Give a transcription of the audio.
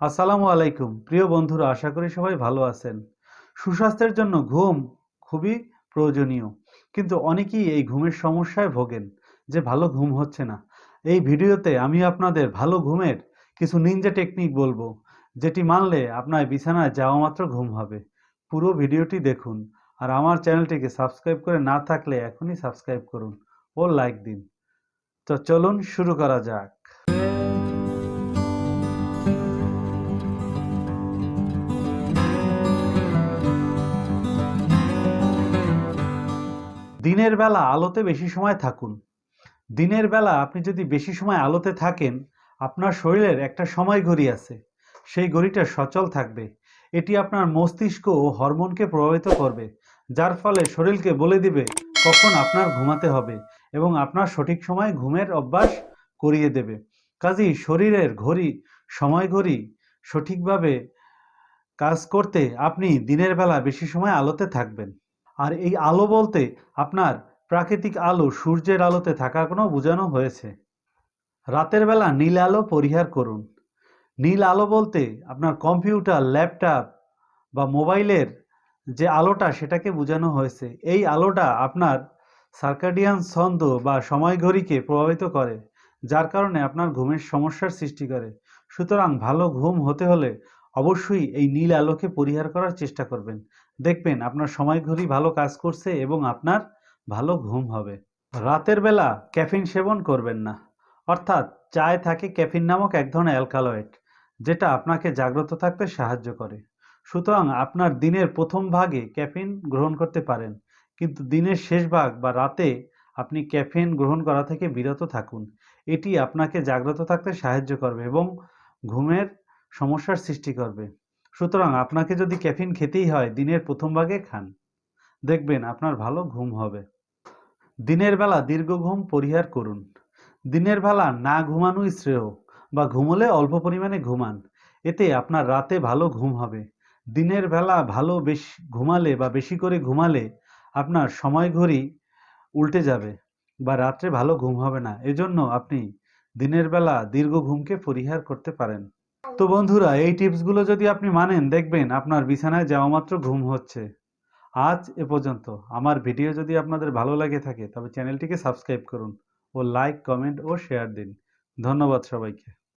আসসালামু আলাইকুম। প্রিয় বন্ধুরা, আশা করি সবাই ভালো আছেন। সুস্বাস্থ্যের জন্য ঘুম খুবই প্রয়োজনীয়, কিন্তু অনেকেই এই ঘুমের সমস্যায় ভোগেন যে ভালো ঘুম হচ্ছে না। এই ভিডিওতে আমি আপনাদের ভালো ঘুমের কিছু নিনজা টেকনিক বলব, যেটি মানলে আপনার বিছানায় যাওয়া মাত্র ঘুম হবে। পুরো ভিডিওটি দেখুন আর আমার চ্যানেলটিকে সাবস্ক্রাইব করে না থাকলে এখনই সাবস্ক্রাইব করুন ও লাইক দিন। তো চলুন শুরু করা যাক। দিনের বেলা আলোতে বেশি সময় থাকুন। দিনের বেলা আপনি যদি বেশি সময় আলোতে থাকেন, আপনার শরীরের একটা সময় ঘড়ি আছে। সেই ঘড়িটা সচল থাকবে। এটি আপনার মস্তিষ্ক ও হরমোনকে প্রভাবিত করবে, যার ফলে শরীরকে বলে দিবে কখন আপনার ঘুমাতে হবে এবং আপনার সঠিক সময় ঘুমের অভ্যাস করিয়ে দেবে। কাজেই শরীরের ঘড়ি, সময় ঘড়ি সঠিকভাবে কাজ করতে আপনি দিনের বেলা বেশি সময় আলোতে থাকবেন। আর এই আলো বলতে আপনার প্রাকৃতিক আলো সূর্যের আলোতে থাকার কোনো বোঝানো হয়েছে। রাতের বেলা নীল আলো পরিহার করুন। নীল আলো বলতে আপনার কম্পিউটার, ল্যাপটপ বা মোবাইলের যে আলোটা সেটাকে বোঝানো হয়েছে। এই আলোটা আপনার সার্কাডিয়ান ছন্দ বা সময় ঘড়িকে প্রভাবিত করে, যার কারণে আপনার ঘুমের সমস্যার সৃষ্টি করে। সুতরাং ভালো ঘুম হতে হলে অবশ্যই এই নীল আলোকে পরিহার করার চেষ্টা করবেন। দেখবেন আপনার সময় ঘড়ি ভালো কাজ করছে এবং আপনার ভালো ঘুম হবে। রাতের বেলা ক্যাফিন সেবন করবেন না। অর্থাৎ চায়ে থাকে ক্যাফিন নামক এক ধরনের অ্যালকালয়েড, যেটা আপনাকে জাগ্রত থাকতে সাহায্য করে। সুতরাং আপনার দিনের প্রথম ভাগে ক্যাফিন গ্রহণ করতে পারেন, কিন্তু দিনের শেষ ভাগ বা রাতে আপনি ক্যাফিন গ্রহণ করা থেকে বিরত থাকুন। এটি আপনাকে জাগ্রত থাকতে সাহায্য করবে এবং ঘুমের সমস্যার সৃষ্টি করবে। সুতরাং আপনাকে যদি ক্যাফিন খেতেই হয়, দিনের প্রথম ভাগে খান। দেখবেন আপনার ভালো ঘুম হবে। দিনের বেলা দীর্ঘ ঘুম পরিহার করুন। দিনের বেলা না ঘুমানোই শ্রেয়, বা ঘুমোলে অল্প পরিমাণে ঘুমান। এতে আপনার রাতে ভালো ঘুম হবে। দিনের বেলা ভালো বেশি ঘুমালে বা বেশি করে ঘুমালে আপনার সময় ঘড়ি উল্টে যাবে, বা রাত্রে ভালো ঘুম হবে না। এজন্য আপনি দিনের বেলা দীর্ঘ ঘুমকে পরিহার করতে পারেন। তো বন্ধুরা, এই টিপসগুলো যদি আপনি মানেন, দেখবেন আপনার বিছানায় যাওয়া মাত্র ঘুম হচ্ছে। আজ এ পর্যন্ত। আমার ভিডিও যদি আপনাদের ভালো লাগে থাকে, তবে চ্যানেলটিকে সাবস্ক্রাইব করুন ও লাইক, কমেন্ট ও শেয়ার দিন। ধন্যবাদ সবাইকে।